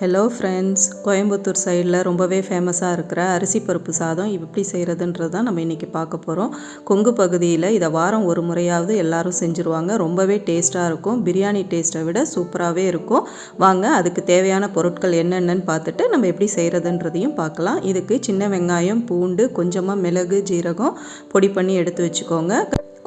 Hello friends Coimbatore சைடில் ரொம்பவே ஃபேமஸாக இருக்கிற அரிசி பருப்பு சாதம் எப்படி செய்கிறதுன்றது தான் நம்ம இன்றைக்கி பார்க்க போகிறோம் கொங்கு பகுதியில் இதை வாரம் ஒரு முறையாவது எல்லாரும் செஞ்சுருவாங்க. ரொம்பவே டேஸ்ட்டாக இருக்கும். பிரியாணி டேஸ்ட்டை விட சூப்பராகவே இருக்கும். வாங்க அதுக்கு தேவையான பொருட்கள் என்னென்னன்னு பார்த்துட்டு நம்ம எப்படி செய்கிறதுன்றதையும் பார்க்கலாம். இதுக்கு சின்ன வெங்காயம் பூண்டு கொஞ்சமாக மிளகு ஜீரகம் பொடி பண்ணி எடுத்து வச்சுக்கோங்க.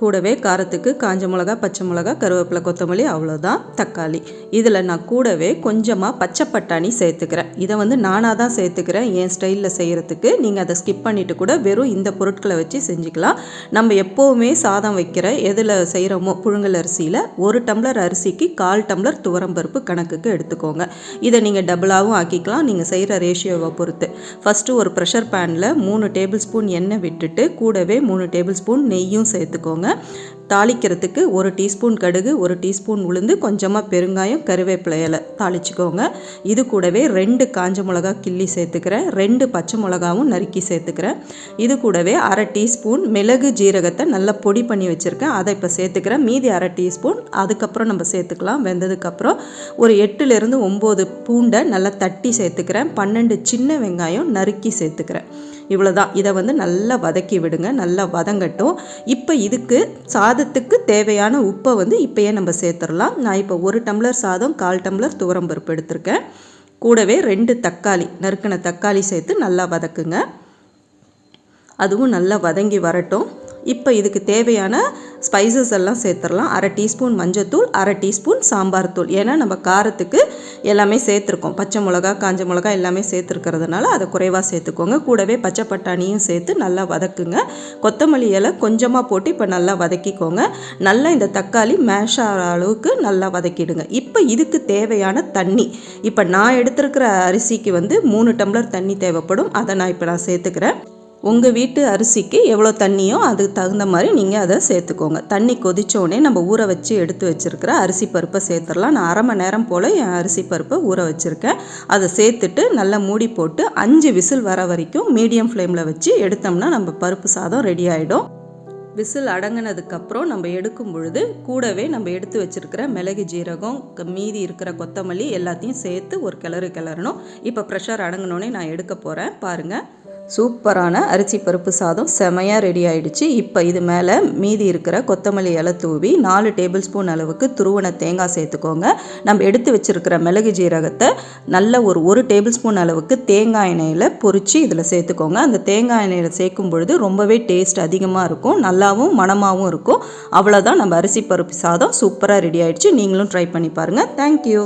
கூடவே காரத்துக்கு காஞ்ச மிளகா பச்சை மிளகா கருவேப்பிலை கொத்தமல்லி அவ்வளோதான் தக்காளி. இதில் நான் கூடவே கொஞ்சமாக பச்சை பட்டாணி சேர்த்துக்கிறேன். இதை வந்து நானாக தான் சேர்த்துக்கிறேன். என் ஸ்டைலில் செய்கிறதுக்கு நீங்கள் அதை ஸ்கிப் பண்ணிவிட்டு கூட வெறும் இந்த பொருட்களை வச்சு செஞ்சுக்கலாம். நம்ம எப்போவுமே சாதம் வைக்கிற எதில் செய்கிறோமோ புழுங்கல் அரிசியில் ஒரு டம்ளர் அரிசிக்கு கால் டம்ளர் துவரம்பருப்பு கணக்குக்கு எடுத்துக்கோங்க. இதை நீங்கள் டபுளாகவும் ஆக்கிக்கலாம். நீங்கள் செய்கிற ரேஷியோவை பொறுத்து. ஃபஸ்ட்டு ஒரு ப்ரெஷர் பேனில் மூணு டேபிள் ஸ்பூன் எண்ணெய் விட்டுட்டு கூடவே மூணு டேபிள் ஸ்பூன் நெய்யும் சேர்த்துக்கோங்க. தாளிக்கிறதுக்கு ஒரு டீஸ்பூன் கடுகு ஒரு டீஸ்பூன் உளுந்து கொஞ்சமாக பெருங்காயம் கருவேப்பிலை இலை தாளிச்சுக்கோங்க. இது கூடவே ரெண்டு காஞ்ச மிளகா கிள்ளி சேர்த்துக்கிறேன். ரெண்டு பச்சை மிளகாவும் நறுக்கி சேர்த்துக்கிறேன். இது கூடவே அரை டீஸ்பூன் மிளகு ஜீரகத்தை நல்லா பொடி பண்ணி வச்சுருக்கேன். அதை இப்போ சேர்த்துக்கிறேன். மீதி அரை டீஸ்பூன் அதுக்கப்புறம் நம்ம சேர்த்துக்கலாம். வெந்ததுக்கப்புறம் ஒரு எட்டுலேருந்து ஒம்பது பூண்டை நல்லா தட்டி சேர்த்துக்கிறேன். பன்னெண்டு சின்ன வெங்காயம் நறுக்கி சேர்த்துக்கிறேன். இவ்வளோ தான் இதை வந்து நல்லா வதக்கி விடுங்க. நல்லா வதங்கட்டும். இப்போ இதுக்கு சாதத்துக்கு தேவையான உப்பை வந்து இப்போயே நம்ம சேர்த்துடலாம். நான் இப்போ ஒரு டம்ளர் சாதம் கால் டம்ளர் துவரம் பருப்பு எடுத்திருக்கேன். கூடவே ரெண்டு தக்காளி நறுக்கின தக்காளி சேர்த்து நல்லா வதக்குங்க. அதுவும் நல்லா வதங்கி வரட்டும். இப்போ இதுக்கு தேவையான ஸ்பைசஸ் எல்லாம் சேர்த்துடலாம். அரை டீஸ்பூன் மஞ்சத்தூள் அரை டீஸ்பூன் சாம்பார் தூள். ஏன்னா நம்ம காரத்துக்கு எல்லாமே சேர்த்துருக்கோம். பச்சை மிளகா காஞ்ச மிளகா எல்லாமே சேர்த்துருக்கிறதுனால அதை குறைவாக சேர்த்துக்கோங்க. கூடவே பச்சை பட்டாணியும் சேர்த்து நல்லா வதக்குங்க. கொத்தமல்லி இலை கொஞ்சமாக போட்டு இப்போ நல்லா வதக்கிக்கோங்க. நல்லா இந்த தக்காளி மேஷ் ஆகிற அளவுக்கு நல்லா வதக்கிடுங்க. இப்போ இதுக்கு தேவையான தண்ணி. இப்போ நான் எடுத்துருக்கிற அரிசிக்கு வந்து மூணு டம்ளர் தண்ணி தேவைப்படும். அதை நான் இப்போ நான் சேர்த்துக்கிறேன். உங்கள் வீட்டு அரிசிக்கு எவ்வளோ தண்ணியோ அதுக்கு தகுந்த மாதிரி நீங்கள் அதை சேர்த்துக்கோங்க. தண்ணி கொதித்தோடனே நம்ம ஊற வச்சு எடுத்து வச்சுருக்கிற அரிசி பருப்பை சேர்த்துடலாம். நான் அரை மணி நேரம் போல் என் அரிசி பருப்பை ஊற வச்சுருக்கேன். அதை சேர்த்துட்டு நல்லா மூடி போட்டு அஞ்சு விசில் வர வரைக்கும் மீடியம் ஃப்ளேமில் வச்சு எடுத்தோம்னா நம்ம பருப்பு சாதம் ரெடி ஆகிடும் விசில் அடங்கினதுக்கப்புறம் நம்ம எடுக்கும் பொழுது கூடவே நம்ம எடுத்து வச்சுருக்கிற மிளகு ஜீரகம் மீதி இருக்கிற கொத்தமல்லி எல்லாத்தையும் சேர்த்து ஒரு கிளறு கிளறணும். இப்போ ப்ரெஷர் அடங்கினோடனே நான் எடுக்க போகிறேன் பாருங்கள் சூப்பரான அரிசி பருப்பு சாதம் செமையாக ரெடி ஆயிடுச்சு. இப்போ இது மேலே மீதி இருக்கிற கொத்தமல்லி இலை தூவி நாலு டேபிள் ஸ்பூன் அளவுக்கு துருவன தேங்காய் சேர்த்துக்கோங்க. நம்ம எடுத்து வச்சுருக்கிற மிளகு ஜீரகத்தை நல்ல ஒரு ஒரு டேபிள் ஸ்பூன் அளவுக்கு தேங்காய் எண்ணெயில் பொறிச்சு இதில் சேர்த்துக்கோங்க. அந்த தேங்காய் எண்ணெயில் சேர்க்கும் பொழுது ரொம்பவே டேஸ்ட் அதிகமாக இருக்கும். நல்லாவும் மணமாகவும் இருக்கும். அவ்வளோதான் நம்ம அரிசி பருப்பு சாதம் சூப்பராக ரெடி ஆயிடுச்சு. நீங்களும் ட்ரை பண்ணி பாருங்கள் தேங்க்யூ